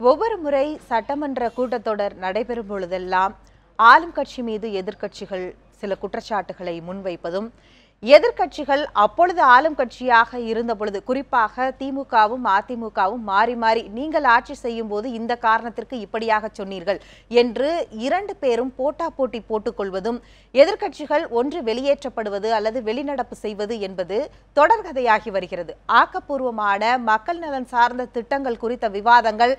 ஒவ்வொரு முறை சட்டமன்ற கூட்டத்தொடர் நடைபெறும் பொழுதெல்லாம் ஆளும் கட்சி மீது எதிர்க்கட்சிகள் சில குற்றச்சாட்டுகளை முன்வைப்பதும் எதிர்க்கட்சிகள் அப்பொழுது ஆளும் கட்சியாக இருந்த பொழுது குறிப்பாக திமுகவும் அதிமுகவும் மாறி மாறி நீங்கள் ஆட்சி செய்யும் போது இந்த காரணத்திற்கு இப்படியாக சொன்னீர்கள் என்று இரண்டு பேரும் போட்டா போட்டி போட்டுக்கொள்வதும் எதிர்க்கட்சிகள் ஒன்று வெளியேற்றப்படுவது அல்லது வெளிநடப்பு செய்வது என்பது தொடர்கதையாகி வருகிறது. ஆக்கப்பூர்வமான மக்கள் நலன் சார்ந்த திட்டங்கள் குறித்த விவாதங்கள்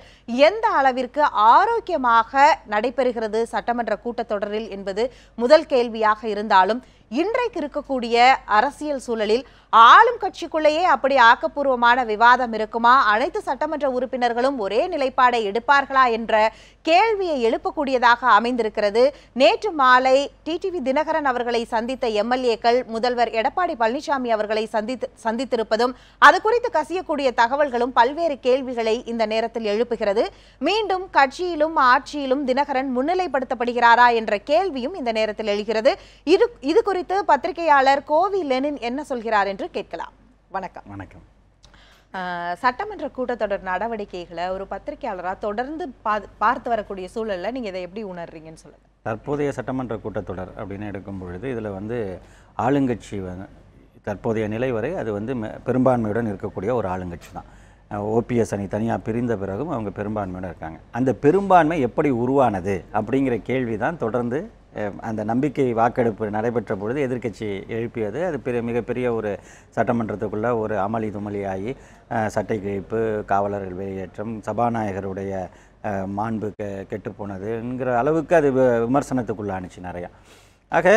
எந்த அளவிற்கு ஆரோக்கியமாக நடைபெறுகிறது சட்டமன்ற கூட்டத்தொடரில் என்பது முதல் கேள்வியாக இருந்தாலும் இன்றைக்கு இருக்கக்கூடிய அரசியல் சூழலில் ஆளும் கட்சிக்குள்ளேயே அப்படி ஆக்கப்பூர்வமான விவாதம் இருக்குமா? அனைத்து சட்டமன்ற உறுப்பினர்களும் ஒரே நிலைப்பாடை எடுப்பார்களா என்ற கேள்வியை எழுப்பக்கூடியதாக அமைந்திருக்கிறது. நேற்று மாலை டிடிவி தினகரன் அவர்களை சந்தித்த எம்எல்ஏக்கள் முதல்வர் எடப்பாடி பழனிசாமி அவர்களை சந்தித்து சந்தித்திருப்பதும் அது குறித்து கசியக்கூடிய தகவல்களும் பல்வேறு கேள்விகளை இந்த நேரத்தில் எழுப்புகிறது. மீண்டும் கட்சியிலும் ஆட்சியிலும் தினகரன் முன்னிலைப்படுத்தப்படுகிறாரா என்ற கேள்வியும் இந்த நேரத்தில் எழுகிறது. இது இது குறித்து பத்திரிகையாளர் கோவி லெனின் என்ன சொல்கிறார் என்று கேட்கலாம். வணக்கம். வணக்கம். சட்டமன்ற கூட்டத்தொடர் நடவடிக்கைகளை ஒரு பத்திரிகையாளரா தொடர்ந்து பார்த்து வரக்கூடிய சூழல்ல நீங்க இதை எப்படி உணர்றீங்கன்னு சொல்லுங்க. தற்போதைய சட்டமன்ற கூட்டத்தொடர் அப்படின்னு எடுக்கும் பொழுது இதில் வந்து ஆளுங்கட்சி தற்போதைய நிலை வரை அது வந்து பெரும்பான்மையுடன் இருக்கக்கூடிய ஒரு ஆளுங்கட்சி தான். ஓபிஎஸ் அணி தனியாக பிரிந்த பிறகும் அவங்க பெரும்பான்மையுடன் இருக்காங்க. அந்த பெரும்பான்மை எப்படி உருவானது அப்படிங்கிற கேள்வி தான் தொடர்ந்து அந்த நம்பிக்கை வாக்கெடுப்பு நடைபெற்ற பொழுது எதிர்க்கட்சி எழுப்பியது. அது பெரிய மிகப்பெரிய ஒரு சட்டமன்றத்துக்குள்ளே ஒரு அமளி துமளியாகி சட்டை கிழிப்பு காவலர்கள் வெளியேற்றம் சபாநாயகருடைய மாண்பு கெ கெட்டு போனதுங்கிற அளவுக்கு அது வி- விமர்சனத்துக்குள்ளானுச்சு நிறையா. ஆக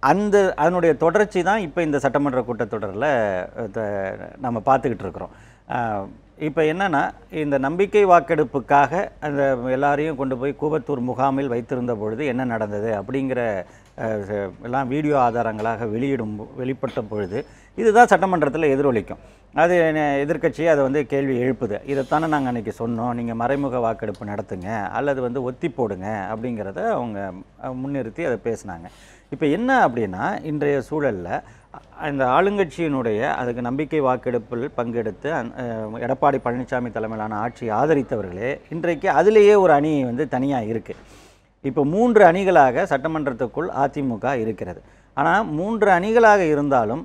அந்த அதனுடைய தொடர்ச்சி தான் இப்போ இந்த சட்டமன்ற கூட்டத்தொடரில் நம்ம பார்த்துக்கிட்டு இருக்கிறோம். இப்போ என்னென்னா இந்த நம்பிக்கை வாக்கெடுப்புக்காக அந்த எல்லாரையும் கொண்டு போய் கூவத்தூர் முகாமில் வைத்திருந்த பொழுது என்ன நடந்தது அப்படிங்கிற எல்லாம் வீடியோ ஆதாரங்களாக வெளியிடும் வெளிப்பட்ட பொழுது இதுதான் சட்டமன்றத்தில் எதிரொலிக்கும். அது எதிர்க்கட்சி அதை வந்து கேள்வி எழுப்புது. இதைத்தானே நாங்கள் அன்றைக்கி சொன்னோம் நீங்கள் மறைமுக வாக்கெடுப்பு நடத்துங்க அல்லது வந்து ஒத்தி போடுங்க அப்படிங்கிறத அவங்க முன்னிறுத்தி அதை பேசினாங்க. இப்போ என்ன அப்படின்னா இன்றைய சூழலில் இந்த ஆளுங்கட்சியினுடைய அதுக்கு நம்பிக்கை வாக்கெடுப்பில் பங்கெடுத்து எடப்பாடி பழனிசாமி தலைமையிலான ஆட்சியை ஆதரித்தவர்களே இன்றைக்கு அதிலேயே ஒரு அணி வந்து தனியாக இருக்குது இப்போ மூன்று அணிகளாக சட்டமன்றத்துக்குள் அதிமுக இருக்கிறது. ஆனால் மூன்று அணிகளாக இருந்தாலும்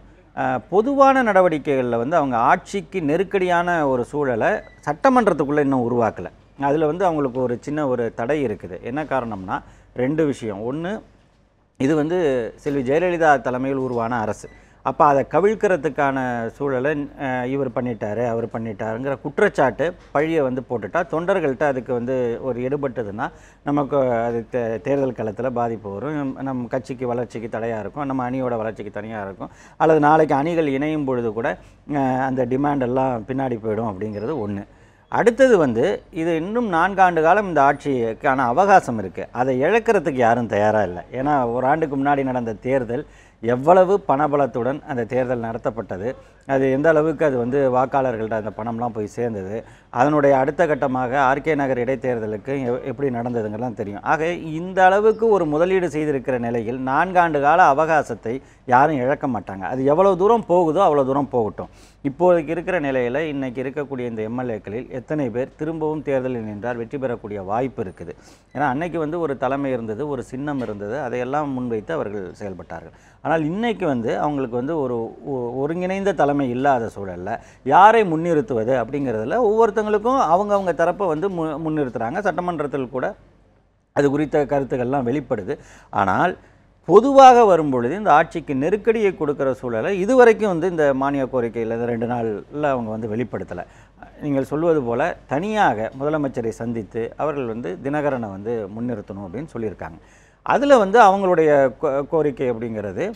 பொதுவான நடவடிக்கைகளில் வந்து அவங்க ஆட்சிக்கு நெருக்கடியான ஒரு சூழலை சட்டமன்றத்துக்குள்ளே இன்னும் உருவாக்கலை. அதில் வந்து அவங்களுக்கு ஒரு சின்ன ஒரு தடை இருக்குது. என்ன காரணம்னா ரெண்டு விஷயம். ஒன்று இது வந்து செல்வி ஜெயலலிதா தலைமையில் உருவான அரசு. அப்போ அதை கவிழ்க்கிறதுக்கான சூழலை இவர் பண்ணிட்டாரு அவர் பண்ணிட்டாருங்கிற குற்றச்சாட்டு பழியை வந்து போட்டுட்டா தொண்டர்கள்ட்ட அதுக்கு வந்து ஒரு எடுபட்டதுன்னா நமக்கு அது தே தேர்தல் களத்தில் பாதிப்பு வரும். நம் கட்சிக்கு வளர்ச்சிக்கு தடையாக இருக்கும் நம்ம அணியோட வளர்ச்சிக்கு தனியாக இருக்கும். அல்லது நாளைக்கு அணிகள் இணையும் பொழுது கூட அந்த டிமாண்ட் எல்லாம் பின்னாடி போயிடும் அப்படிங்கிறது ஒன்று அடுத்தது வந்து இது இன்னும் நான்காண்டு காலம் இந்த ஆட்சிக்கான அவகாசம் இருக்குது அதை இழக்கிறதுக்கு யாரும் தயாராக இல்லை. ஏன்னா ஒரு ஆண்டுக்கு முன்னாடி நடந்த தேர்தல் எவ்வளவு பணபலத்துடன் அந்த தேர்தல் நடத்தப்பட்டது அது எந்த அளவுக்கு அது வந்து வாக்காளர்கள்ட்ட அந்த பணம்லாம் போய் சேர்ந்தது அதனுடைய அடுத்த கட்டமாக ஆர்கே நகர் இடைத்தேர்தலுக்கு எ- எப்படி நடந்ததுங்கெல்லாம் தெரியும். ஆக இந்த அளவுக்கு ஒரு முதலீடு செய்திருக்கிற நிலையில் நான்காண்டு கால அவகாசத்தை யாரும் இழக்க மாட்டாங்க. அது எவ்வளோ தூரம் போகுதோ அவ்வளோ தூரம் போகட்டும். இப்போதைக்கு இருக்கிற நிலையில் இன்றைக்கி இருக்கக்கூடிய இந்த எம்எல்ஏக்களில் எத்தனை பேர் திரும்பவும் தேர்தலில் நின்றால் வெற்றி பெறக்கூடிய வாய்ப்பு இருக்குது. ஏன்னா அன்னைக்கு வந்து ஒரு தலைமை இருந்தது ஒரு சின்னம் இருந்தது அதையெல்லாம் முன்வைத்து அவர்கள் செயல்பட்டார்கள். ஆனால் இன்றைக்கு வந்து அவங்களுக்கு வந்து ஒரு ஒ- ஒருங்கிணைந்த தலைமை இல்லாத சூழலில் யாரை முன்னிறுத்துவது அப்படிங்கிறதுல ஒவ்வொருத்தர் ஒவ்வொருத்தங்களுக்கும் அவங்கவுங்க தரப்பை வந்து மு முன்னிறுத்துகிறாங்க சட்டமன்றத்தில் கூட அது குறித்த கருத்துக்கள்லாம் வெளிப்படுது. ஆனால் பொதுவாக வரும்பொழுது இந்த ஆட்சிக்கு நெருக்கடியை கொடுக்குற சூழலை இதுவரைக்கும் வந்து இந்த மானிய கோரிக்கையில் இந்த ரெண்டு நாளில் அவங்க வந்து வெளிப்படுத்தலை. நீங்கள் சொல்வது போல் தனியாக முதலமைச்சரை சந்தித்து அவர்கள் வந்து தினகரனை வந்து முன்னிறுத்தணும் அப்படின்னு சொல்லியிருக்காங்க. அதில் வந்து அவங்களுடைய கோ- கோரிக்கை அப்படிங்கிறது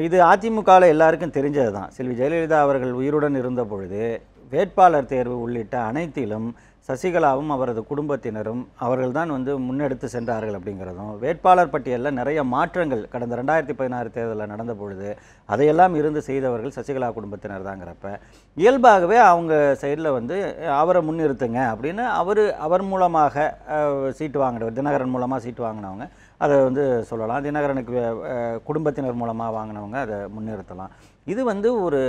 இது அதிமுகவில் எல்லாருக்கும் தெரிஞ்சது தான் செல்வி ஜெயலலிதா அவர்கள் உயிருடன் இருந்த பொழுது வேட்பாளர் தேர்வு உள்ளிட்ட அனைத்திலும் சசிகலாவும் அவரது குடும்பத்தினரும் அவர்கள்தான் வந்து முன்னெடுத்து சென்றார்கள் அப்படிங்கிறதும் வேட்பாளர் பட்டியலில் நிறைய மாற்றங்கள் கடந்த ரெண்டாயிரத்தி பதினாறு தேர்தலில் நடந்த பொழுது அதையெல்லாம் இருந்து செய்தவர்கள் சசிகலா குடும்பத்தினர் தாங்கிறப்ப இயல்பாகவே அவங்க சைடில் வந்து அவரை முன்னிறுத்துங்க அப்படின்னு அவர் அவர் மூலமாக சீட்டு வாங்கினவர் தினகரன் மூலமாக சீட்டு வாங்கினவங்க அதை வந்து சொல்லலாம். தினகரனுக்கு குடும்பத்தினர் மூலமாக வாங்கினவங்க அதை முன்னிறுத்தலாம். இது வந்து ஒரு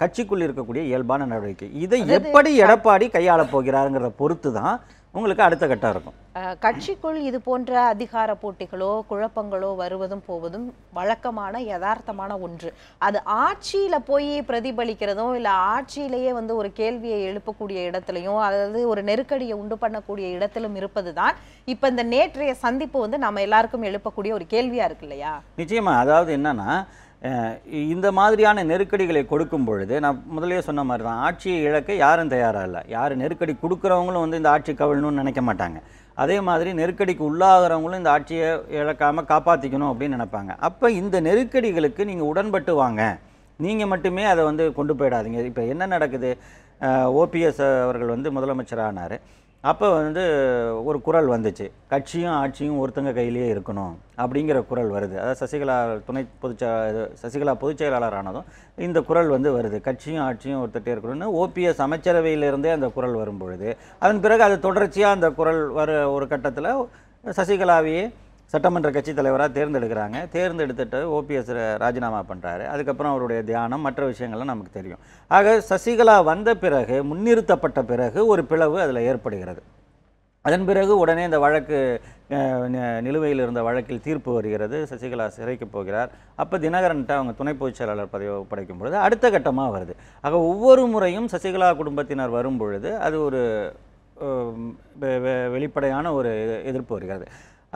கட்சிக்குள் இருக்கக்கூடிய இயல்பான நடவடிக்கை. இதை எப்படி எடப்பாடி கையாளப் போகிறாருங்கிறத பொறுத்து தான் உங்களுக்கு அடுத்த கட்டம் இருக்கும். கட்சிக்குள் இது போன்ற அதிகார போட்டிகளோ குழப்பங்களோ வருவதும் போவதும் வழக்கமான யதார்த்தமான ஒன்று. அது ஆட்சியில போய் பிரதிபலிக்கிறதும் இல்ல ஆட்சியிலேயே வந்து ஒரு கேள்வியை எழுப்பக்கூடிய இடத்துலையும் அதாவது ஒரு நெருக்கடியை உண்டு பண்ணக்கூடிய இடத்திலும் இருப்பதுதான் இப்ப இந்த நேற்றைய சந்திப்பு வந்து நம்ம எல்லாருக்கும் எழுப்பக்கூடிய ஒரு கேள்வியா இருக்கு இல்லையா? நிச்சயமா. அதாவது என்னன்னா இந்த மாதிரியான நெருக்கடிகளை கொடுக்கும் பொழுது நான் முதலே சொன்ன மாதிரி தான் ஆட்சியை இழக்க யாரும் தயாராக இல்லை. யார் நெருக்கடி கொடுக்குறவங்களும் வந்து இந்த ஆட்சி கவிழணும்னு நினைக்க மாட்டாங்க. அதே மாதிரி நெருக்கடிக்கு உள்ளாகிறவங்களும் இந்த ஆட்சியை இழக்காமல் காப்பாற்றிக்கணும் அப்படின்னு நினைப்பாங்க. அப்போ இந்த நெருக்கடிகளுக்கு நீங்கள் உடன்பட்டு வாங்க. நீங்கள் மட்டுமே அதை வந்து கொண்டு போயிடாதீங்க. இப்போ என்ன நடக்குது? ஓபிஎஸ் அவர்கள் வந்து முதலமைச்சரானார். அப்போ வந்து ஒரு குரல் வந்துச்சு. கட்சியும் ஆட்சியும் ஒருத்தங்க கையிலேயே இருக்கணும் அப்படிங்கிற குரல் வருது. அதாவது சசிகலா துணை பொதுச்செய இது சசிகலா பொதுச் செயலாளர் ஆனதும் இந்த குரல் வந்து வருது. கட்சியும் ஆட்சியும் ஒருத்தட்டே இருக்கணும்னு ஓபிஎஸ் அமைச்சரவையிலிருந்தே அந்த குரல் வரும் பொழுது அதன் பிறகு அது தொடர்ச்சியாக அந்த குரல் வர ஒரு கட்டத்தில் சசிகலாவையே சட்டமன்ற கட்சி தலைவராக தேர்ந்தெடுக்கிறாங்க. தேர்ந்தெடுத்துட்டு ஓபிஎஸ் ராஜினாமா பண்ணுறாரு அதுக்கப்புறம் அவருடைய தியானம் மற்ற விஷயங்கள்லாம் நமக்கு தெரியும். ஆக சசிகலா வந்த பிறகு முன்னிறுத்தப்பட்ட பிறகு ஒரு பிளவு அதில் ஏற்படுகிறது. அதன் பிறகு உடனே இந்த வழக்கு நிலுவையில் இருந்த வழக்கில் தீர்ப்பு வருகிறது. சசிகலா சிறைக்கு போகிறார். அப்போ தினகரன்ட்ட அவங்க துணை பொதுச் செயலாளர் பதவி ஒப்படைக்கும் பொழுது அடுத்த கட்டமாக வருது. ஆக ஒவ்வொரு முறையும் சசிகலா குடும்பத்தினர் வரும் பொழுது அது ஒரு வெளிப்படையான ஒரு எதிர்ப்பு வருகிறது.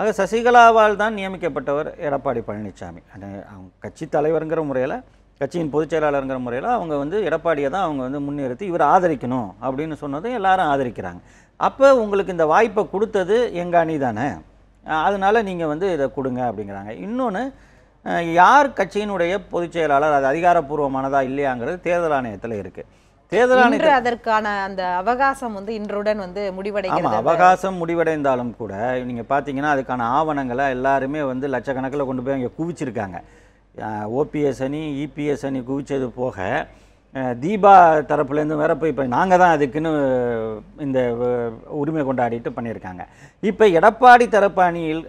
ஆக சசிகலாவால் தான் நியமிக்கப்பட்டவர் எடப்பாடி பழனிசாமி அது அவங்க கட்சி தலைவருங்கிற முறையில் கட்சியின் பொதுச் செயலாளருங்கிற முறையில் அவங்க வந்து எடப்பாடியை தான் அவங்க வந்து முன்னிறுத்தி இவர் ஆதரிக்கணும் அப்படின்னு சொன்னதும் எல்லாரும் ஆதரிக்கிறாங்க. அப்போ உங்களுக்கு இந்த வாய்ப்பை கொடுத்தது எங்கள் அணி தானே? அதனால் நீங்கள் வந்து இதை கொடுங்க அப்படிங்கிறாங்க. இன்னொன்று யார் கட்சியினுடைய பொதுச் செயலாளர் அது அதிகாரப்பூர்வமானதா இல்லையாங்கிறது தேர்தல் ஆணையத்தில் இருக்குது தேர்தல் அதற்கான அந்த அவகாசம் வந்து இன்றுடன் வந்து முடிவடைகிறது அவகாசம் முடிவடைந்தாலும் கூட நீங்கள் பார்த்தீங்கன்னா அதுக்கான ஆவணங்களை எல்லாருமே வந்து லட்சக்கணக்கில் கொண்டு போய் அங்கே குவிச்சிருக்காங்க. ஓபிஎஸ் அணி இபிஎஸ் அணி குவிச்சது போக தீபா தரப்புலேருந்து வேற போய் இப்போ நாங்கள் தான் அதுக்குன்னு இந்த உரிமை கொண்டாடிட்டு பண்ணியிருக்காங்க. இப்போ எடப்பாடி தரப்பு அணியில்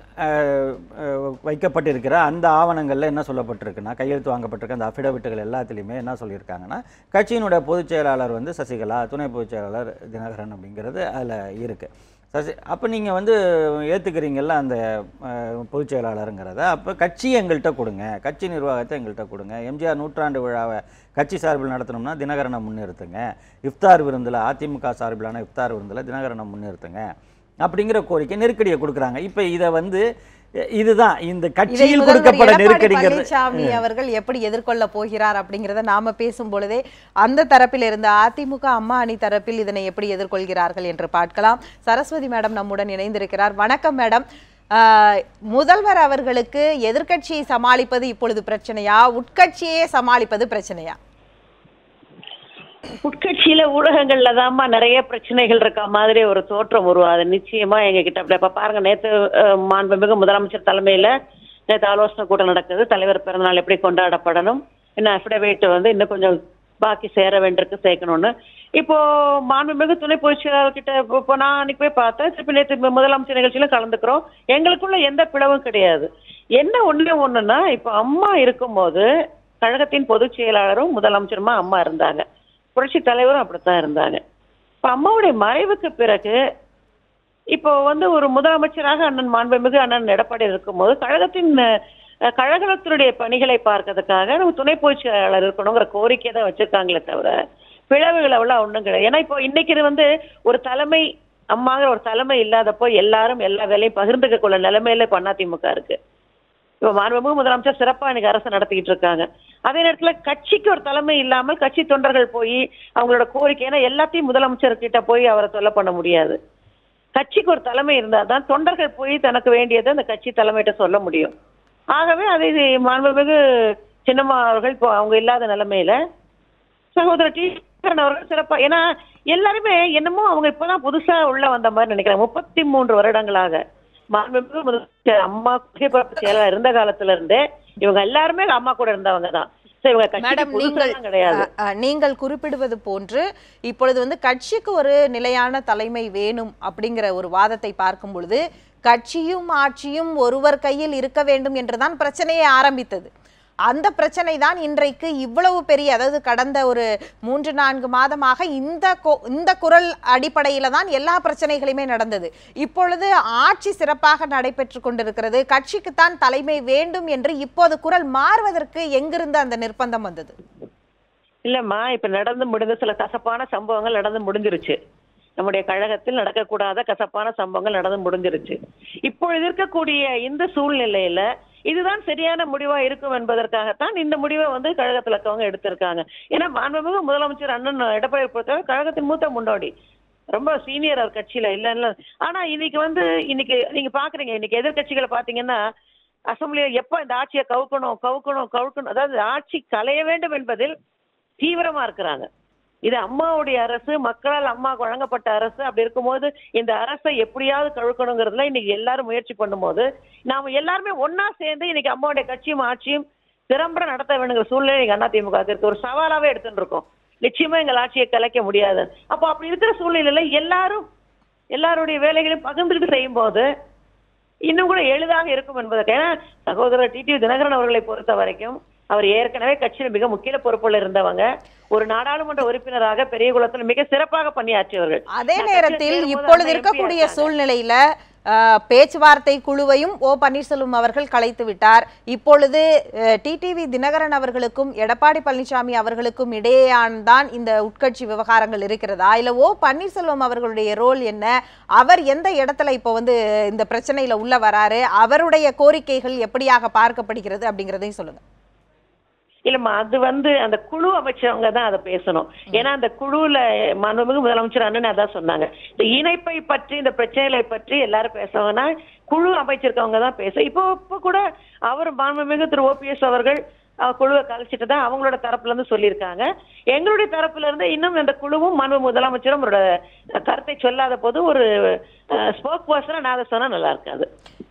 வைக்கப்பட்டிருக்கிற அந்த ஆவணங்களில் என்ன சொல்லப்பட்டிருக்குன்னா கையெழுத்து வாங்கப்பட்டிருக்க அந்த அஃபிடவிட்டுகள் எல்லாத்துலேயுமே என்ன சொல்லியிருக்காங்கன்னா கட்சியினுடைய பொதுச் செயலாளர் வந்து சசிகலா துணை பொதுச் செயலாளர் தினகரன் அப்படிங்கிறது அதில் இருக்குது சசி அப்போ நீங்கள் வந்து ஏற்றுக்கிறீங்கள அந்த பொதுச்செயலாளருங்கிறத பொதுச் செயலாளருங்கிறத அப்போ கட்சி எங்கள்கிட்ட கொடுங்க கட்சி நிர்வாகத்தை எங்கள்கிட்ட கொடுங்க. எம்ஜிஆர் நூற்றாண்டு விழாவை கட்சி சார்பில் நடத்தணும்னா தினகரனை முன்னிறுத்துங்க. இஃப்தார் விருந்தில் அதிமுக சார்பிலான இஃப்தார் விருந்தில் தினகரனை முன்னிறுத்துங்க. அப்படிங்கிற கோரிக்கை நெருக்கடியை கொடுக்குறாங்க. இப்போ இதை வந்து இதுதான் இந்த கட்சியில் கொடுக்கப்பட நெருக்கடிங்கிறது. பழனிசாமி அவர்கள் எப்படி எதிர்கொள்ள போகிறார் அப்படிங்கறத நாம பேசும் பொழுதே அந்த தரப்பில் இருந்து அதிமுக அம்மா அணி தரப்பில் இதனை எப்படி எதிர்கொள்கிறார்கள் என்று பார்க்கலாம். சரஸ்வதி மேடம் நம்முடன் இணைந்திருக்கிறார். வணக்கம் மேடம். முதல்வர் அவர்களுக்கு எதிர்க்கட்சியை சமாளிப்பது இப்பொழுது பிரச்சனையா? உட்கட்சியே சமாளிப்பது பிரச்சனையா? உட்கட்சியில ஊடகங்கள்ல தான்மா நிறைய பிரச்சனைகள் இருக்க மாதிரி ஒரு தோற்றம் உருவாது நிச்சயமா எங்க கிட்ட அப்படி இப்ப பாருங்க நேத்து மாண்புமிகு முதலமைச்சர் தலைமையில நேத்து ஆலோசனை கூட்டம் நடக்குது. தலைவர் பிறந்தநாள் எப்படி கொண்டாடப்படணும்? இன்னும் அஃபிடவிட் வந்து இன்னும் கொஞ்சம் பாக்கி சேர வேண்டியிருக்கு சேர்க்கணும்னு. இப்போ மாண்புமிகு துணை பொதுச் செயலாளர் கிட்ட இப்போ நான் அன்னைக்கு போய் பார்த்தேன். திருப்பி நேற்று முதலமைச்சர் நிகழ்ச்சியில கலந்துக்கிறோம். எங்களுக்குள்ள எந்த பிளவும் கிடையாது. என்ன ஒண்ணு ஒண்ணுன்னா இப்போ அம்மா இருக்கும்போது கழகத்தின் பொதுச் செயலாளரும் முதலமைச்சருமா அம்மா இருந்தாங்க. புரட்சி தலைவரும் அப்படித்தான் இருந்தாங்க. இப்ப அம்மாவுடைய மறைவுக்கு பிறகு இப்போ வந்து ஒரு முதலமைச்சராக அண்ணன் மாண்புமிகு அண்ணன் எடப்பாடி இருக்கும்போது கழகத்தின் கழகத்தினுடைய பணிகளை பார்க்கறதுக்காக நம்ம துணை பொதுச் செயலாளர் இருக்கணுங்கிற கோரிக்கை தான் வச்சிருக்காங்களே தவிர பிளவுகள் அவ்வளவு ஒன்றும் கிடையாது. ஏன்னா இப்போ இன்னைக்கு இது வந்து ஒரு தலைமை அம்மாங்கிற ஒரு தலைமை இல்லாதப்போ எல்லாரும் எல்லா வேலையும் பகிர்ந்துக்க கொள்ள நிலைமையில இப்போ அதிமுக இருக்கு. இப்போ மாண்புமிகு முதலமைச்சர் சிறப்பாக இன்னைக்கு அரசு நடத்திக்கிட்டு இருக்காங்க. அதே நேரத்தில் கட்சிக்கு ஒரு தலைமை இல்லாமல் கட்சி தொண்டர்கள் போய் அவங்களோட கோரிக்கை ஏன்னா எல்லாத்தையும் முதலமைச்சர் கிட்ட போய் அவரை தொல்லை பண்ண முடியாது. கட்சிக்கு ஒரு தலைமை இருந்தால் தான் தொண்டர்கள் போய் தனக்கு வேண்டியதை அந்த கட்சி தலைமையிட்ட சொல்ல முடியும். ஆகவே அதை இது மாண்புமிகு சின்னம்மா அவர்கள் இப்போ அவங்க இல்லாத நிலைமையில சகோதரர் டி அவர்கள் சிறப்பா ஏன்னா எல்லாருமே என்னமோ அவங்க இப்பதான் புதுசா உள்ள வந்த மாதிரி நினைக்கிறேன். முப்பத்தி மூன்று வருடங்களாக மாண்புமிகு முதலமைச்சர் அம்மா புகைப்படத்து செயலாளர் இருந்த காலத்துல இருந்தே இவங்க எல்லாருமே அம்மா கூட இருந்தவங்க தான். நீங்கள் குறிப்பிடுவது போன்று இப்பொழுது வந்து கட்சிக்கு ஒரு நிலையான தலைமை வேணும் அப்படிங்கிற ஒரு வாதத்தை பார்க்கும் பொழுது கட்சியும் ஆட்சியும் ஒருவர் கையில் இருக்க வேண்டும் என்றுதான் பிரச்சனையை ஆரம்பித்தது. அந்த பிரச்சனை தான் இன்றைக்கு இவ்வளவு பெரிய அதாவது கடந்த ஒரு மூன்று நான்கு மாதமாக இந்த இந்த குரல் அடிப்படையில் தான் எல்லா பிரச்சனைகளுமே நடந்தது. இப்பொழுது ஆட்சி சிறப்பாக நடைபெற்று கொண்டிருக்கிறது. கட்சிக்குத்தான் தலைமை வேண்டும் என்று இப்போது குரல் மாறுவதற்கு எங்கிருந்து அந்த நிர்பந்தம் வந்தது? இல்லம்மா இப்ப நடந்து முடிந்த சில கசப்பான சம்பவங்கள் நடந்து முடிஞ்சிருச்சு. நம்முடைய கழகத்தில் நடக்கக்கூடாத கசப்பான சம்பவங்கள் நடந்து முடிஞ்சிருச்சு. இப்பொழுது இருக்கக்கூடிய இந்த சூழ்நிலையில இதுதான் சரியான முடிவா இருக்கும் என்பதற்காகத்தான் இந்த முடிவை வந்து கழகத்தில் இருக்கவங்க எடுத்திருக்காங்க. ஏன்னா மாண்புமிகு முதலமைச்சர் அண்ணன் எடப்பாடி பொறுத்தவரை கழகத்தின் மூத்த முன்னோடி. ரொம்ப சீனியர் அவர் கட்சியில இல்ல இல்ல. ஆனா இன்னைக்கு வந்து இன்னைக்கு நீங்க பாக்குறீங்க இன்னைக்கு எதிர்க்கட்சிகளை பாத்தீங்கன்னா அசம்பிளியில எப்ப இந்த ஆட்சியை கவுக்கணும் கவுக்கணும் கவுக்கணும் அதாவது ஆட்சி களைய வேண்டும் என்பதில் தீவிரமா இருக்கிறாங்க. இது அம்மாவுடைய அரசு மக்களால் அம்மா வழங்கப்பட்ட அரசு. அப்படி இருக்கும்போது இந்த அரசை எப்படியாவது கழுக்கணுங்கிறதுல இன்னைக்கு எல்லாரும் முயற்சி பண்ணும்போது நாம எல்லாருமே ஒன்னா சேர்ந்து இன்னைக்கு அம்மாவுடைய கட்சியும் ஆட்சியும் திறம்பட நடத்த வேணுங்கிற சூழ்நிலை இன்னைக்கு அதிமுக இருக்கு. ஒரு சவாலாவே எடுத்துட்டு இருக்கோம். நிச்சயமா எங்கள் ஆட்சியை கலைக்க முடியாது. அப்போ அப்படி இருக்கிற சூழ்நிலையில எல்லாரும் எல்லாருடைய வேலைகளையும் பகிர்ந்துட்டு செய்யும் போது இன்னும் கூட எளிதாக இருக்கும் என்பதற்கு. ஏன்னா சகோதரர் டிடி தினகரன் அவர்களை பொறுத்த வரைக்கும் அவர் ஏற்கனவே கட்சியில் மிக முக்கிய பொறுப்புல இருந்தவங்க. ஒரு நாடாளுமன்ற உறுப்பினராக பெரிய குளத்தில் மிக சிறப்பாக பணியாற்றியவர்கள். அதே நேரத்தில் இப்பொழுது இருக்கக்கூடிய சூழ்நிலையில பேச்சுவார்த்தை குழுவையும் ஓ பன்னீர்செல்வம் அவர்கள் கலைத்து விட்டார். இப்பொழுது டிடிவி தினகரன் அவர்களுக்கும் எடப்பாடி பழனிசாமி அவர்களுக்கும் இடையேயான தான் இந்த உட்கட்சி விவகாரங்கள் இருக்கிறதா? இல்ல ஓ பன்னீர்செல்வம் அவர்களுடைய ரோல் என்ன? அவர் எந்த இடத்துல இப்போ வந்து இந்த பிரச்சனையில உள்ள வராரு? அவருடைய கோரிக்கைகள் எப்படியாக பார்க்கப்படுகிறது அப்படிங்கறதையும் சொல்லுங்க. இல்லம்மா அது வந்து அந்த குழு அமைச்சவங்க தான் அதை பேசணும். ஏன்னா அந்த குழுல மாண்புமிகு முதலமைச்சர் அண்ணன் அதான் சொன்னாங்க. இந்த இணைப்பை பற்றி இந்த பிரச்சனைகளை பற்றி எல்லாரும் பேசுவாங்கன்னா குழு அமைச்சிருக்கவங்க தான் பேச. இப்போ இப்போ கூட அவர் மாண்புமிகு திரு ஓபிஎஸ் அவர்கள் குழுவை கலைச்சிட்டு தான் அவங்களோட தரப்புல இருந்து சொல்லியிருக்காங்க. எங்களுடைய தரப்புல இருந்து இன்னும் இந்த குழுவும் மாண்பு முதலமைச்சரும் அவரோட கருத்தை சொல்லாத போது ஒரு ஸ்போக் பர்சனா நான் அதை சொன்னா நல்லா இருக்காது.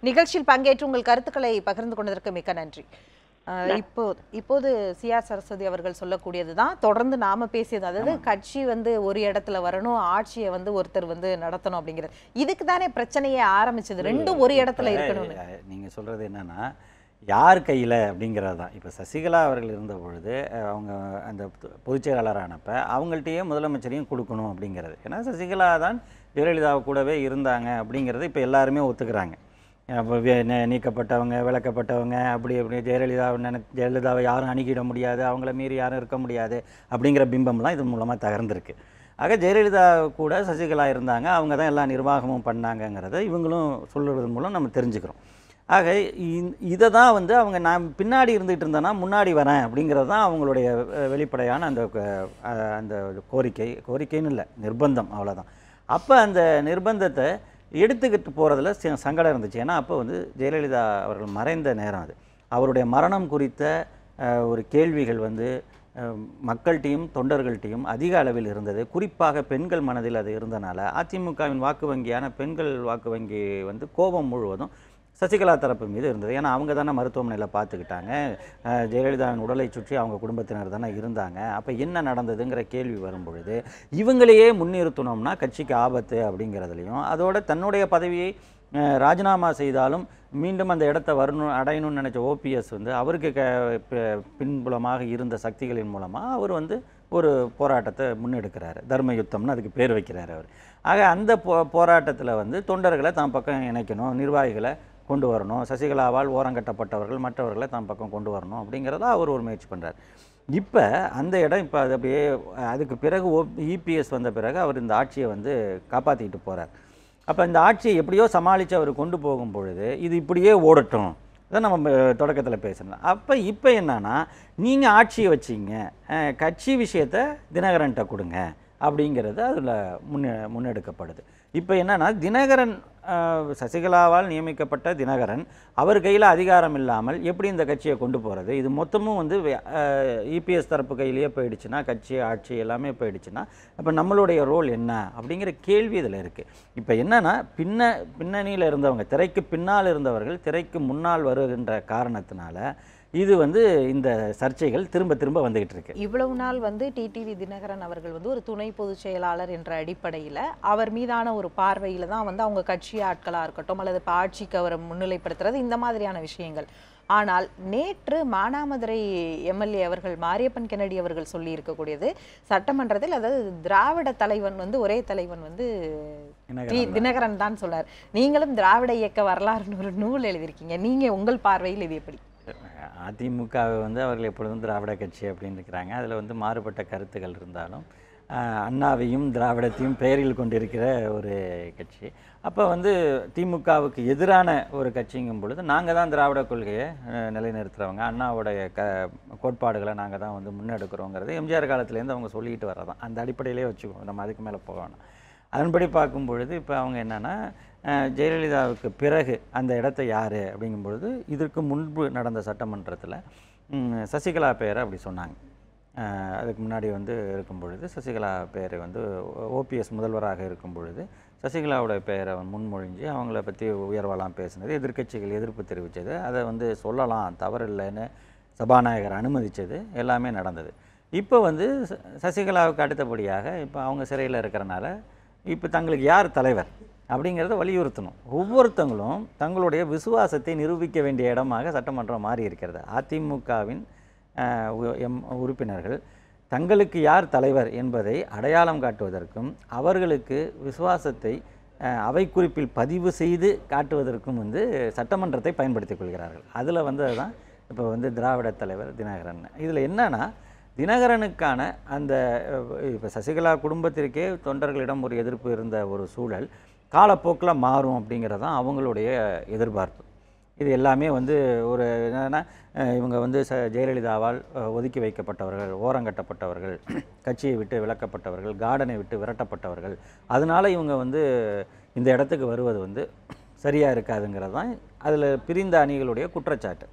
நிகழ்ச்சியில் பங்கேற்று உங்கள் கருத்துக்களை பகிர்ந்து கொண்டதற்கு மிக்க நன்றி. இப்போ இப்போது சிஆ சரஸ்வதி அவர்கள் சொல்லக்கூடியது தான். தொடர்ந்து நாம பேசியது அதாவது கட்சி வந்து ஒரு இடத்துல வரணும் ஆட்சியை வந்து ஒருத்தர் வந்து நடத்தணும் அப்படிங்கிறது. இதுக்கு தானே பிரச்சனையே ஆரம்பிச்சது. ரெண்டும் ஒரு இடத்துல இருக்கணும்னு. அஹ், நீங்க சொல்றது என்னன்னா யார் கையில் அப்படிங்கிறது. தான் இப்போ சசிகலா அவர்கள் இருந்த பொழுது அவங்க அந்த பொ- பொதுச் செயலாளரானப்ப அவங்கள்ட்டயே முதலமைச்சரையும் கொடுக்கணும் அப்படிங்கிறது. ஏன்னா சசிகலா தான் ஜெயலலிதா கூடவே இருந்தாங்க அப்படிங்கிறது இப்போ எல்லாருமே ஒத்துக்கிறாங்க. நீக்கப்பட்டவங்க விளக்கப்பட்டவங்க அப்படி அப்படி ஜெயலலிதா நினை ஜெயலலிதாவை யாரும் அணுகிட முடியாது அவங்கள மீறி யாரும் இருக்க முடியாது அப்படிங்கிற பிம்பம்லாம் இது மூலமாக தகர்ந்துருக்கு. ஆக ஜெயலலிதா கூட சசிகலா இருந்தாங்க அவங்க தான் எல்லா நிர்வாகமும் பண்ணாங்கங்கிறத இவங்களும் சொல்லுறது மூலம் நம்ம தெரிஞ்சுக்கிறோம். ஆக இதை தான் வந்து அவங்க நான் பின்னாடி இருந்துகிட்டு இருந்தேன்னா முன்னாடி வரேன் அப்படிங்கிறது தான் அவங்களுடைய வெளிப்படையான அந்த அந்த கோரிக்கை. கோரிக்கைன்னு இல்லை நிர்பந்தம் அவ்வளோதான் அப்போ அந்த நிர்பந்தத்தை எடுத்துக்கிட்டு போகிறதுல சங்கடம் இருந்துச்சு. ஏன்னா அப்போ வந்து ஜெயலலிதா அவர்கள் மறைந்த நேரம் அது. அவருடைய மரணம் குறித்த ஒரு கேள்விகள் வந்து மக்கள்கிட்டையும் தொண்டர்கள்ட்டையும் அதிக அளவில் இருந்தது. குறிப்பாக பெண்கள் மனதில் அது இருந்தனால அதிமுகவின் வாக்கு வங்கியான பெண்கள் வாக்கு வங்கி வந்து கோபம் முழுவதும் சசிகலா தரப்பு மீது இருந்தது. ஏன்னா அவங்க தானே மருத்துவமனையில் பார்த்துக்கிட்டாங்க. ஜெயலலிதாவின் உடலை சுற்றி அவங்க குடும்பத்தினர் தானே இருந்தாங்க. அப்போ என்ன நடந்ததுங்கிற கேள்வி வரும்பொழுது இவங்களையே முன்னிறுத்தணும்னா கட்சிக்கு ஆபத்து அப்படிங்கிறதுலையும் அதோட தன்னுடைய பதவியை ராஜினாமா செய்தாலும் மீண்டும் அந்த இடத்த வரணும் அடையணும்னு நினச்ச ஓபிஎஸ் வந்து அவருக்கு க பின்புலமாக இருந்த சக்திகளின் மூலமாக அவர் வந்து ஒரு போராட்டத்தை முன்னெடுக்கிறாரு. தர்ம யுத்தம்னு அதுக்கு பேர் வைக்கிறார் அவர். ஆக அந்த போ போராட்டத்தில் வந்து தொண்டர்களை தான் பக்கம் இணைக்கணும் நிர்வாகிகளை கொண்டு வரணும். சசிகலாவால் ஓரங்கட்டப்பட்டவர்கள் மற்றவர்களை தன் பக்கம் கொண்டு வரணும் அப்படிங்கிறத அவர் ஒரு முயற்சி பண்ணுறார் இப்போ அந்த இடம் இப்போ அது அப்படியே அதுக்கு பிறகு ஓ இபிஎஸ் வந்த பிறகு அவர் இந்த ஆட்சியை வந்து காப்பாற்றிக்கிட்டு போகிறார் அப்போ இந்த ஆட்சியை எப்படியோ சமாளித்து அவர் கொண்டு போகும் பொழுது இது இப்படியே ஓடட்டும். இதை நம்ம தொடக்கத்தில் பேசணும் அப்போ இப்போ என்னன்னா நீங்கள் ஆட்சியை வச்சிங்க கட்சி விஷயத்தை தினகரன்கிட்ட கொடுங்க அப்படிங்கிறது அதில் முன்னே முன்னெடுக்கப்படுது. இப்போ என்னென்னா தினகரன் சசிகலாவால் நியமிக்கப்பட்ட தினகரன் அவர் கையில் அதிகாரம் இல்லாமல் எப்படி இந்த கட்சியை கொண்டு போகிறது இது மொத்தமும் வந்து இபிஎஸ் தரப்பு கையிலேயே போயிடுச்சுன்னா கட்சி ஆட்சி எல்லாமே போயிடுச்சுன்னா அப்போ நம்மளுடைய ரோல் என்ன? அப்படிங்கிற கேள்வி இதில் இருக்குது இப்போ என்னென்னா பின்ன பின்னணியில் இருந்தவங்க திரைக்கு பின்னால் இருந்தவர்கள் திரைக்கு முன்னால் வருகின்ற காரணத்தினால இது வந்து இந்த சர்ச்சைகள் திரும்ப திரும்ப வந்துகிட்டு இருக்கு. இவ்வளவு நாள் வந்து டிடிவி தினகரன் அவர்கள் வந்து ஒரு துணை பொதுச் செயலாளர் என்ற அடிப்படையில அவர் மீதான ஒரு பார்வையில தான் வந்து அவங்க கட்சி ஆட்களா இருக்கட்டும் அல்லது இப்ப ஆட்சிக்கு அவரை முன்னிலைப்படுத்துறது இந்த மாதிரியான விஷயங்கள். ஆனால் நேற்று மானாமதுரை எம்எல்ஏ அவர்கள் மாரியப்பன் கென்னடி அவர்கள் சொல்லி இருக்கக்கூடியது சட்டமன்றத்தில் அதாவது திராவிட தலைவன் வந்து ஒரே தலைவன் வந்து தினகரன் தான் சொன்னார். நீங்களும் திராவிட இயக்க வரலாறுன்னு ஒரு நூல் எழுதியிருக்கீங்க. நீங்க உங்கள் பார்வையில் இது எப்படி? அதிமுகவை வந்து அவர்கள் எப்பொழுதும் திராவிட கட்சி அப்படின்னு இருக்கிறாங்க. அதில் வந்து மாறுபட்ட கருத்துக்கள் இருந்தாலும் அண்ணாவையும் திராவிடத்தையும் பெயரில் கொண்டிருக்கிற ஒரு கட்சி. அப்போ வந்து திமுகவுக்கு எதிரான ஒரு கட்சிங்கும் பொழுது நாங்கள் தான் திராவிட கொள்கையை நிலைநிறுத்துகிறவங்க அண்ணாவுடைய க கோட்பாடுகளை நாங்கள் தான் வந்து முன்னெடுக்கிறோங்கிறது எம்ஜிஆர் காலத்துலேருந்து அவங்க சொல்லிட்டு வரதான் அந்த அடிப்படையிலே வச்சுக்குவோம் நம்ம அதுக்கு மேலே போகணும் அதன்படி பார்க்கும் பொழுது இப்போ அவங்க என்னென்னா ஜெயலலிதாவுக்கு பிறகு அந்த இடத்த யார் அப்படிங்கும் பொழுது இதற்கு முன்பு நடந்த சட்டமன்றத்தில் சசிகலா பெயரை அப்படி சொன்னாங்க. அதுக்கு முன்னாடி வந்து இருக்கும் பொழுது சசிகலா பெயரை வந்து ஓபிஎஸ் முதல்வராக இருக்கும் பொழுது சசிகலாவோட பெயரை முன்மொழிஞ்சு அவங்கள பற்றி உயர்வெல்லாம் பேசினது எதிர்க்கட்சிகள் எதிர்ப்பு தெரிவித்தது அதை வந்து சொல்லலாம் தவறில்லைன்னு சபாநாயகர் அனுமதித்தது எல்லாமே நடந்தது. இப்போ வந்து ச- சசிகலாவுக்கு அடுத்தபடியாக இப்போ அவங்க சிறையில் இருக்கிறனால இப்போ தங்களுக்கு யார் தலைவர்? அப்படிங்கிறத வலியுறுத்தணும். ஒவ்வொருத்தங்களும் தங்களுடைய விசுவாசத்தை நிரூபிக்க வேண்டிய இடமாக சட்டமன்றம் மாறி இருக்கிறது அதிமுகவின் எம் உறுப்பினர்கள் தங்களுக்கு யார் தலைவர் என்பதை அடையாளம் காட்டுவதற்கும் அவர்களுக்கு விசுவாசத்தை அவை குறிப்பில் பதிவு செய்து காட்டுவதற்கும் வந்து சட்டமன்றத்தை பயன்படுத்திக் கொள்கிறார்கள். அதில் வந்து தான் இப்போ வந்து திராவிட தலைவர் தினகரன். இதில் என்னென்னா தினகரனுக்கான அந்த இப்போ சசிகலா குடும்பத்திற்கே தொண்டர்களிடம் ஒரு எதிர்ப்பு இருந்த ஒரு சூழல் காலப்போக்கில் மாறும் அப்படிங்கிறது தான் அவங்களுடைய எதிர்பார்ப்பு. இது எல்லாமே வந்து ஒரு என்னன்னா இவங்க வந்து ச ஜெயலலிதாவால் ஒதுக்கி வைக்கப்பட்டவர்கள் ஓரங்கட்டப்பட்டவர்கள் கட்சியை விட்டு விலக்கப்பட்டவர்கள் கார்டனை விட்டு விரட்டப்பட்டவர்கள். அதனால இவங்க வந்து இந்த இடத்துக்கு வருவது வந்து சரியாக இருக்காதுங்கிறது தான் அதில் பிரிந்த அணிகளுடைய குற்றச்சாட்டு.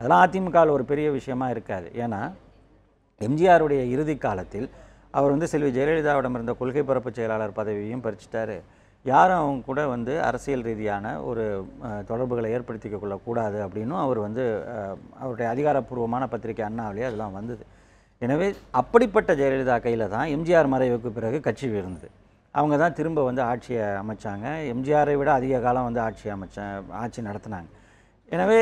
அதெல்லாம் அதிமுகவில் ஒரு பெரிய விஷயமா இருக்காது. ஏன்னா எம்ஜிஆருடைய இறுதி காலத்தில் அவர் வந்து செல்வி ஜெயலலிதாவிடம் இருந்த கொள்கை பரப்பு செயலாளர் பதவியையும் பறிச்சிட்டாரு. யாரும் அவங்க கூட வந்து அரசியல் ரீதியான ஒரு தொடர்புகளை ஏற்படுத்திக்க கொள்ளக்கூடாது அப்படின்னும் அவர் வந்து அவருடைய அதிகாரப்பூர்வமான பத்திரிகை அண்ணாவிலே அதெல்லாம் வந்தது. எனவே அப்படிப்பட்ட ஜெயலலிதா கையில் தான் எம்ஜிஆர் மறைவுக்கு பிறகு கட்சி இருந்தது அவங்க தான் திரும்ப வந்து ஆட்சியை அமைச்சாங்க. எம்ஜிஆரை விட அதிக காலம் வந்து ஆட்சி அமைச்ச ஆட்சி நடத்தினாங்க. எனவே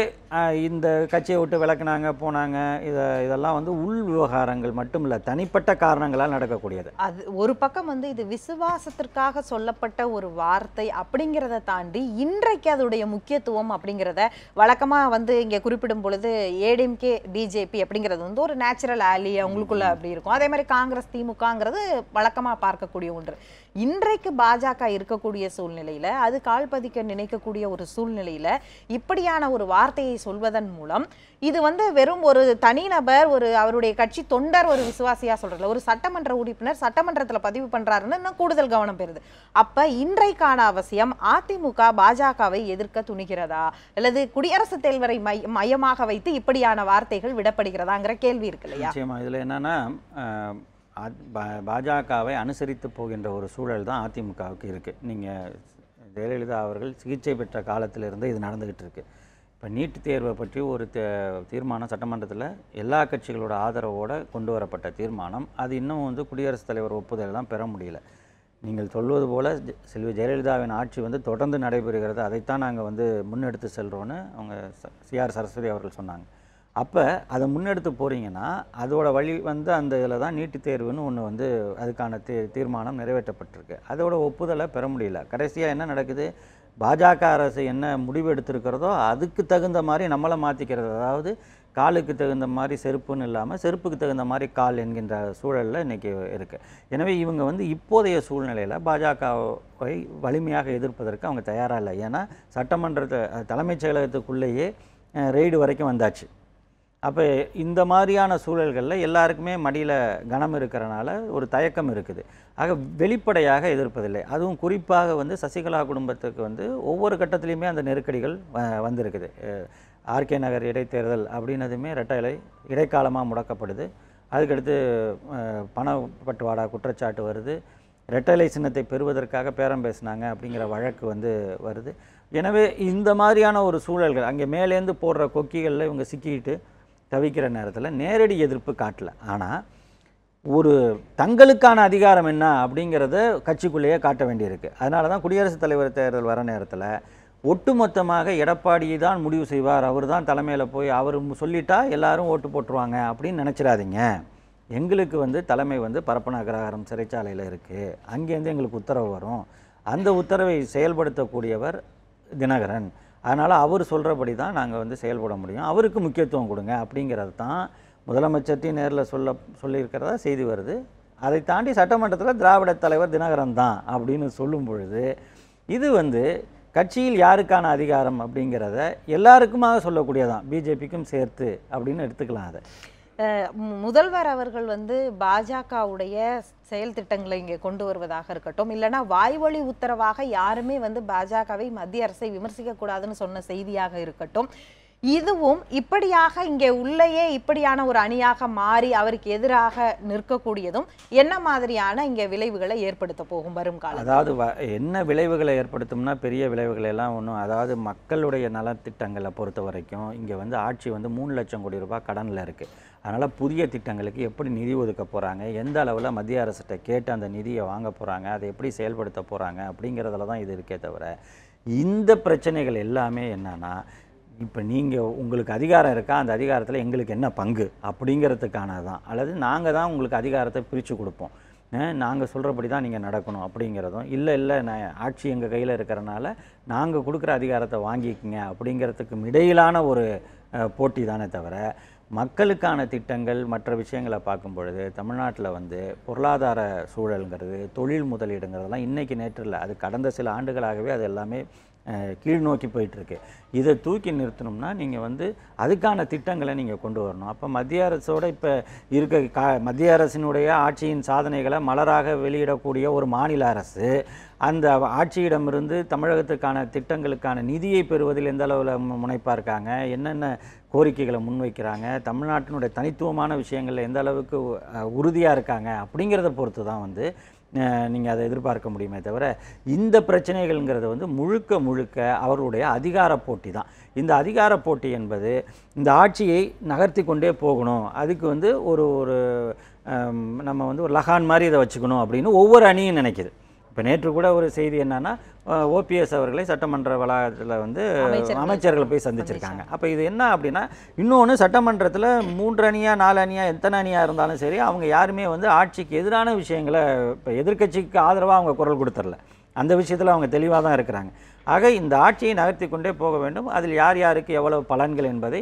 இந்த கட்சியை விட்டு விளக்குனாங்க போனாங்க இதை இதெல்லாம் வந்து உள் விவகாரங்கள் மட்டும் இல்லை தனிப்பட்ட காரணங்களால் நடக்கக்கூடியது. அது ஒரு பக்கம் வந்து இது விசுவாசத்திற்காக சொல்லப்பட்ட ஒரு வார்த்தை அப்படிங்கிறத தாண்டி இன்றைக்கு அதோடைய முக்கியத்துவம் அப்படிங்கிறத வழக்கமா வந்து இங்க குறிப்பிடும் பொழுது ஏடிஎம்கே பிஜேபி அப்படிங்கிறது வந்து ஒரு நேச்சுரல் ஆலி அவங்களுக்குள்ள அப்படி இருக்கும். அதே மாதிரி காங்கிரஸ் திமுகங்கிறது வழக்கமா பார்க்கக்கூடிய ஒன்று. இன்றைக்கு பாஜக இருக்கக்கூடிய சூழ்நிலையில அது கால் பதிக்க நினைக்கக்கூடிய ஒரு சூழ்நிலையில இப்படியான ஒரு வார்த்தையை சொல்வதன் மூலம் இது வந்து வெறும் ஒரு தனிநபர் ஒரு அவருடைய கட்சி தொண்டர் ஒரு விசுவாசியா சொல்றதுல ஒரு சட்டமன்ற உறுப்பினர் சட்டமன்றத்தில் பதிவு பண்றாருன்னு இன்னும் கூடுதல் கவனம் பெறுது. அப்ப இன்றைக்கான அவசியம் அதிமுக பாஜகவை எதிர்க்க துணிகிறதா? அல்லது குடியரசுத் தலைவரை மையமாக வைத்து இப்படியான வார்த்தைகள் விடப்படுகிறதாங்கிற கேள்வி இருக்கு இல்லையா? நிச்சயமா. என்னன்னா பா- பாஜகவை அனுசரித்து போகின்ற ஒரு சூழல் தான் அதிமுகவுக்கு இருக்குது நீங்கள் ஜெயலலிதா அவர்கள் சிகிச்சை பெற்ற காலத்திலிருந்து இது நடந்துக்கிட்டு இருக்கு. இப்போ நீட் தேர்வை பற்றி ஒரு தீர்மானம் சட்டமன்றத்தில் எல்லா கட்சிகளோட ஆதரவோடு கொண்டு வரப்பட்ட தீர்மானம். அது இன்னும் வந்து குடியரசுத் தலைவர் ஒப்புதல் தான் பெற முடியல. நீங்கள் சொல்வது போல் செல்வி ஜெயலலிதாவின் ஆட்சி வந்து தொடர்ந்து நடைபெறுகிறது. அதைத்தான் நாங்கள் வந்து முன்னெடுத்து செல்கிறோன்னு அவங்க சிஆர் சரஸ்வதி அவர்கள் சொன்னாங்க. அப்போ அதை முன்னெடுத்து போகிறீங்கன்னா அதோட வழி வந்து அந்த இதில் தான் நீட்டு தேர்வுன்னு ஒன்று வந்து அதுக்கான தீ தீர்மானம் நிறைவேற்றப்பட்டிருக்கு. அதோட ஒப்புதலை பெற முடியல. கடைசியாக என்ன நடக்குது? பாஜக அரசு என்ன முடிவு எடுத்திருக்கிறதோ அதுக்கு தகுந்த மாதிரி நம்மளை மாற்றிக்கிறது அதாவது காலுக்கு தகுந்த மாதிரி செருப்புன்னு இல்லாமல் செருப்புக்கு தகுந்த மாதிரி கால் என்கின்ற சூழலில் இன்றைக்கி இருக்குது எனவே இவங்க வந்து இப்போதைய சூழ்நிலையில் பாஜகவை வலிமையாக எதிர்ப்பதற்கு அவங்க தயாராக இல்லை. ஏன்னா சட்டமன்றத்தை தலைமைச் செயலகத்துக்குள்ளேயே ரெய்டு வரைக்கும் வந்தாச்சு. அப்போ இந்த மாதிரியான சூழல்களில் எல்லாருக்குமே மடியில் கனம் இருக்கிறனால ஒரு தயக்கம் இருக்குது. ஆக வெளிப்படையாக எதிர்ப்பதில்லை. அதுவும் குறிப்பாக வந்து சசிகலா குடும்பத்துக்கு வந்து ஒவ்வொரு கட்டத்துலேயுமே அந்த நெருக்கடிகள் வ- வந்திருக்குது. ஆர்கே நகர் இடைத்தேர்தல் அப்படின்னதுமே ரெட்டை இலை இடைக்காலமாக முடக்கப்படுது. அதுக்கடுத்து பண பட்டுவாடா குற்றச்சாட்டு வருது. ரெட்டலை சின்னத்தை பெறுவதற்காக பேரம் பேசினாங்க அப்படிங்கிற வழக்கு வந்து வருது. எனவே இந்த மாதிரியான ஒரு சூழல்கள் அங்கே மேலேருந்து போடுற கொக்கிகளில் இவங்க சிக்கிட்டு தவிக்கிற நேரத்தில் நேரடி எதிர்ப்பு காட்டல. ஆனால் ஒரு தங்களுக்கான அதிகாரம் என்ன அப்படிங்கிறத கட்சிக்குள்ளேயே காட்ட வேண்டியிருக்கு. அதனால தான் குடியரசுத் தலைவர் தேர்தல் வர நேரத்தில் ஒட்டுமொத்தமாக எடப்பாடி தான் முடிவு செய்வார். அவர் தான் தலைமையில் போய் அவர் சொல்லிட்டா எல்லாரும் ஓட்டு போட்டுருவாங்க அப்படின்னு நினச்சிடாதீங்க. எங்களுக்கு வந்து தலைமை வந்து பரப்பன அக்ரஹாரம் சிறைச்சாலையில் இருக்குது அங்கேருந்து எங்களுக்கு உத்தரவு வரும். அந்த உத்தரவை செயல்படுத்தக்கூடியவர் தினகரன். அதனால் அவர் சொல்கிறபடி தான் நாங்கள் வந்து செயல்பட முடியும். அவருக்கு முக்கியத்துவம் கொடுங்க. அப்படிங்கிறது தான் முதலமைச்சர்ட்டையும் நேரில் சொல்ல சொல்லியிருக்கிறதா செய்தி வருது. அதை தாண்டி சட்டமன்றத்தில் திராவிட தலைவர் தினகரன் தான் அப்படின்னு சொல்லும் பொழுது இது வந்து கட்சியில் யாருக்கான அதிகாரம் அப்படிங்கிறத எல்லாருக்குமாக சொல்லக்கூடியதான். பிஜேபிக்கும் சேர்த்து அப்படின்னு எடுத்துக்கலாம் அதை. முதல்வர் அவர்கள் வந்து பாஜகவுடைய செயல் திட்டங்களை இங்கே கொண்டு வருவதாக இருக்கட்டும் இல்லைன்னா வாய்வழி உத்தரவாக யாருமே வந்து பாஜகவை மத்திய அரசை விமர்சிக்கக்கூடாதுன்னு சொன்ன செய்தியாக இருக்கட்டும் இதுவும் இப்படியாக இங்கே உள்ளேயே இப்படியான ஒரு அணியாக மாறி அவருக்கு எதிராக நிற்கக்கூடியதும் என்ன மாதிரியான இங்கே விளைவுகளை ஏற்படுத்த போகும் வரும் காலம் அதாவது வ- என்ன விளைவுகளை ஏற்படுத்தும்னா பெரிய விளைவுகள் எல்லாம் ஒன்றும் அதாவது மக்களுடைய நலத்திட்டங்களை பொறுத்த வரைக்கும் இங்கே வந்து ஆட்சி வந்து மூணு லட்சம் கோடி ரூபாய் கடனில் இருக்குது அதனால் புதிய திட்டங்களுக்கு எப்படி நிதி ஒதுக்க போகிறாங்க எந்த அளவில் மத்திய அரசிட்ட கேட்டு அந்த நிதியை வாங்க போகிறாங்க அதை எப்படி செயல்படுத்த போகிறாங்க அப்படிங்கிறதுல தான் இது இருக்கே தவிர இந்த பிரச்சனைகள் எல்லாமே என்னன்னா இப்போ நீங்கள் உங்களுக்கு அதிகாரம் இருக்கா அந்த அதிகாரத்தில் எங்களுக்கு என்ன பங்கு அப்படிங்கிறதுக்கானது தான் அல்லது நாங்கள் தான் உங்களுக்கு அதிகாரத்தை பிரித்து கொடுப்போம். நாங்கள் சொல்கிறபடி தான் நீங்கள் நடக்கணும் அப்படிங்கிறதும். இல்லை இல்லை நான் ஆட்சி எங்கள் கையில் இருக்கிறனால நாங்கள் கொடுக்குற அதிகாரத்தை வாங்கிக்கங்க அப்படிங்கிறதுக்கும் இடையிலான ஒரு போட்டி தானே தவிர மக்களுக்கான திட்டங்கள் மற்ற விஷயங்களை பார்க்கும் பொழுது தமிழ்நாட்டில் வந்து பொருளாதார சூழலுங்கிறது தொழில் முதலீடுங்கிறதெல்லாம் இன்றைக்கி நேற்று இல்லை அது கடந்த சில ஆண்டுகளாகவே அது எல்லாமே கீழ் நோக்கி போயிட்டுருக்கு. இதை தூக்கி நிறுத்தணும்னா நீங்கள் வந்து அதுக்கான திட்டங்களை நீங்கள் கொண்டு வரணும். அப்போ மத்திய அரசோட இப்போ இருக்க கா மத்திய அரசினுடைய ஆட்சியின் சாதனைகளை மலராக வெளியிடக்கூடிய ஒரு மாநில அரசு அந்த ஆட்சியிடமிருந்து தமிழகத்துக்கான திட்டங்களுக்கான நிதியை பெறுவதில் எந்த அளவில் முனைப்பாக இருக்காங்க? என்னென்ன கோரிக்கைகளை முன்வைக்கிறாங்க? தமிழ்நாட்டினுடைய தனித்துவமான விஷயங்களில் எந்த அளவுக்கு உறுதியாக இருக்காங்க? அப்படிங்கிறத பொறுத்து தான் வந்து நீங்கள் அதை எதிர்பார்க்க முடியுமே தவிர இந்த பிரச்சனைகள்ங்கிறது வந்து முழுக்க முழுக்க அவர்களுடைய அதிகார போட்டி தான். இந்த அதிகார போட்டி என்பது இந்த ஆட்சியை நகர்த்தி கொண்டே போகணும். அதுக்கு வந்து ஒரு ஒரு நம்ம வந்து ஒரு லகான் மாதிரி இதை வச்சுக்கணும் அப்படின்னு ஒவ்வொரு அணியும் நினைக்குது. இப்போ நேற்று கூட ஒரு செய்தி என்னன்னா ஓபிஎஸ் அவர்களை சட்டமன்ற வளாகத்தில் வந்து அமைச்சர்கள் போய் சந்திச்சிருக்காங்க. அப்போ இது என்ன அப்படின்னா இன்னொன்று சட்டமன்றத்தில் மூன்று அணியா நாலு அணியா எத்தனை அணியாக இருந்தாலும் சரி அவங்க யாருமே வந்து ஆட்சிக்கு எதிரான விஷயங்களை இப்போ எதிர்க்கட்சிக்கு ஆதரவாக அவங்க குரல் கொடுத்துடல. அந்த விஷயத்தில் அவங்க தெளிவாக தான் இருக்கிறாங்க. ஆக இந்த ஆட்சியை நகர்த்தி கொண்டே போக வேண்டும். அதில் யார் யாருக்கு எவ்வளவு பலன்கள் என்பதை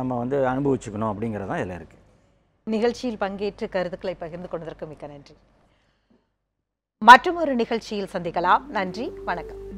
நம்ம வந்து அனுபவிச்சுக்கணும் அப்படிங்கிறது தான் இதில் இருக்குது நிகழ்ச்சியில் பங்கேற்று கருத்துக்களை பகிர்ந்து கொண்டதற்கு மிக்க நன்றி. மற்றொரு நிகழ்ச்சியில் சந்திக்கலாம். நன்றி வணக்கம்.